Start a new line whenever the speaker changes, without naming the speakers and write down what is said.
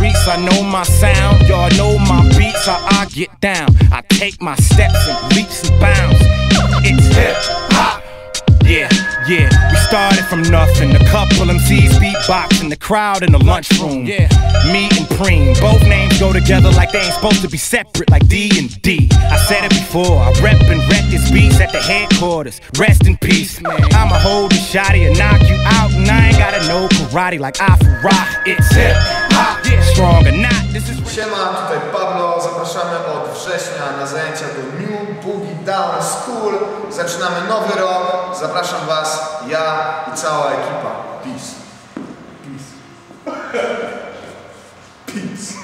streets, I know my sound. Y'all know my beats, how I get down. I take my steps and leaps and bounds. It's hip hop. Yeah, yeah, we started from nothing. A couple MCs beatboxing, the crowd in the lunchroom. Yeah, me and Preem, both names go together like they ain't supposed to be separate, like D and D. I said it before, I rep and wreck this beats at the headquarters. Rest in peace, man. I'ma hold the shotty and knock you out, and I ain't gotta know karate like Afra. It's hip
Siema, tutaj Pablo. Zapraszamy od września na zajęcia do New Boogie Down School. Zaczynamy nowy rok. Zapraszam Was, ja i cała ekipa. Peace. Peace. Peace.